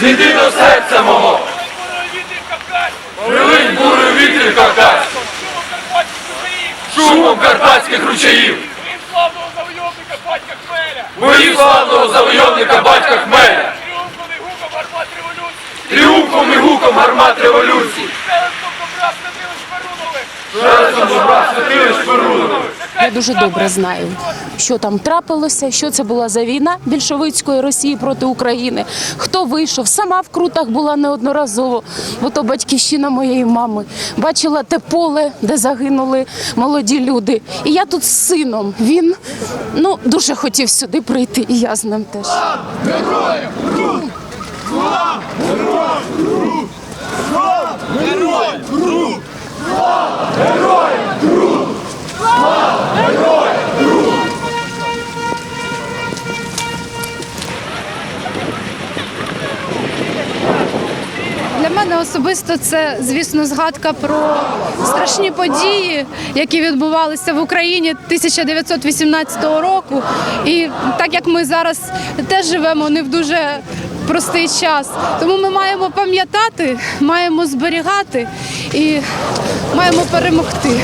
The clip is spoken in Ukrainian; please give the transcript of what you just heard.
зійди до серця мого, прилинь бурою вітрів Кавказ, шумом карпатських ручаїв, Крім славного завойовника батька Хмеля, тріумфом і гуком гармат революції, тріумфом і гуком гармат революції, шелестом добра Святилищ Перунових, шелестом добра святилищ Перунових. Я дуже добре знаю, що там трапилося, що це була за війна більшовицької Росії проти України. Хто вийшов? Сама в крутах була неодноразово, бо то батьківщина моєї мами. Бачила те поле, де загинули молоді люди. І я тут з сином. Він ну дуже хотів сюди прийти, і я з ним теж. Для мене особисто це, звісно, згадка про страшні події, які відбувалися в Україні 1918 року. І так як ми зараз теж живемо не в дуже простий час, тому ми маємо пам'ятати, маємо зберігати і маємо перемогти.